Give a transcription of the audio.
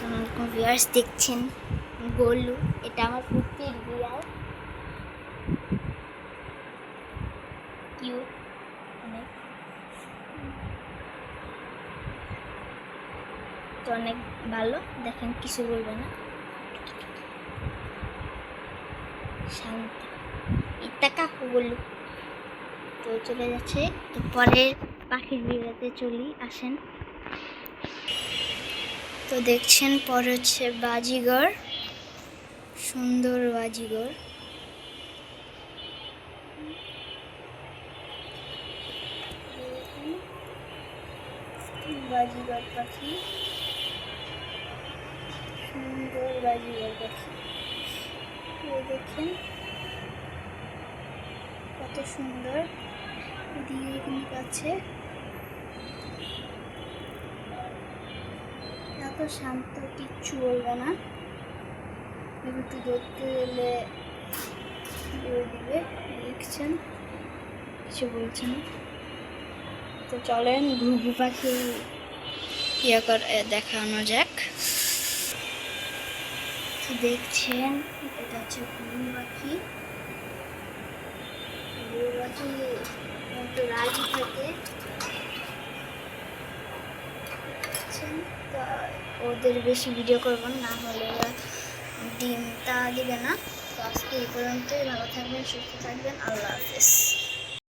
আসসালামাইকুম ভিউয়ার্স দেখছেন? গোলু, এটা আমার কুকুর বিড়াল। কিউট অনেক। তো অনেক ভালো, দেখেন কিছু বলবে না। শান্ত। এটা কাকু গোলু তো চলে যাচ্ছে। তো পরের পাখির বিড়াতে চলি, আসেন। তো দেখছেন, পরে হচ্ছে বাজিগর, সুন্দর বাজিগর। বাজিগর পাখি, সুন্দর বাজিগর পাখি। দেখেন, কত সুন্দর। দিয়ে কিন্তু আছে। শান্ত, কিচ্ছু বলবে না। একটু ধরতে গেলে দৌড় দিবে দেখছেন কিছু বলছে না। তো চলেন, ঘুঘু পাখি ইয়ে কর দেখানো যাক। তো দেখছেন, এটা হচ্ছে ঘুঘু পাখি। ঘুঘু পাখি একটু রাজি থাকে দেখছেন তো ওদের বেশি ভিডিও করব, না হলে ওরা ডিমটা দিবে না। তো আজকে এই পর্যন্তই, ভালো থাকবেন, সুস্থ থাকবেন, আল্লাহ হাফেজ।